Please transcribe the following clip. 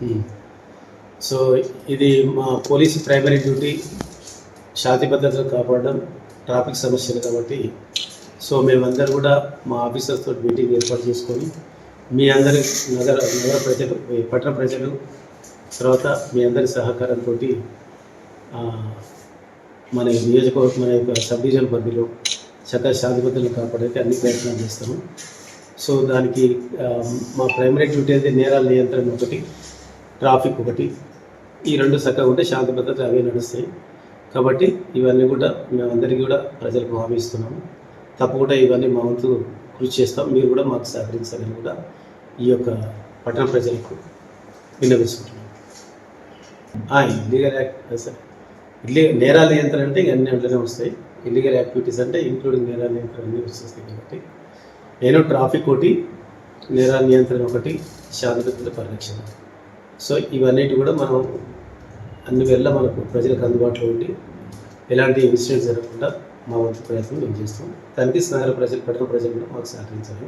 Hmm. So ఇది మా police primary duty శాంతి భద్రతలు కాపాడడం ట్రాఫిక్ సమస్యలు కాబట్టి. సో మేమందరూ కూడా మా ఆఫీసర్స్తో మీటింగ్ ఏర్పాటు చేసుకొని మీ అందరి నగర నగర ప్రజలు పట్టణ ప్రజలు తర్వాత మీ అందరి సహకారంతో మన నియోజకవర్గం మన యొక్క సబ్ డివిజన్ పరిధిలో చక్కగా శాంతి భద్రతలు కాపాడడానికి అన్ని ప్రయత్నాలు చేస్తాము. సో దానికి మా ప్రైమరీ డ్యూటీ అయితే నేరాల నియంత్రణ ఒకటి ట్రాఫిక్ ఒకటి. ఈ రెండు చక్కగా ఉంటే శాంతి భద్రత అవే నడుస్తాయి. కాబట్టి ఇవన్నీ కూడా మేమందరికీ కూడా ప్రజలకు హామీ ఇస్తున్నాము. తప్పకుండా ఇవన్నీ మా వంతు కృషి చేస్తాం. మీరు కూడా మాకు సహకరించాలని కూడా. ఈ యొక్క పట్టణ ప్రజలకు విన్నవిస్తున్నాం ఇల్లీగల్ యాక్ట్ సార్ ఇల్లీ నేరాల నియంత్రణ అంటే ఇక అన్ని అందులోనే వస్తాయి. ఇల్లీగల్ యాక్టివిటీస్ అంటే ఇంక్లూడింగ్ నేరాల నియంత్రణ అన్నీ వచ్చేస్తాయి కాబట్టి. నేను ట్రాఫిక్ ఒకటి నేరాల నియంత్రణ ఒకటి శాంతి పరిరక్షణ. సో ఇవన్నిటి కూడా మనం అన్ని వేళ మనకు ప్రజలకు అందుబాటులో ఉండి ఎలాంటి ఇన్సిడెంట్స్ జరగకుండా మా వంతు ప్రయత్నం మేము చేస్తాం. దానికి నగర ప్రజలు పట్టణ ప్రజలు కూడా మాకు సహకరించాలి.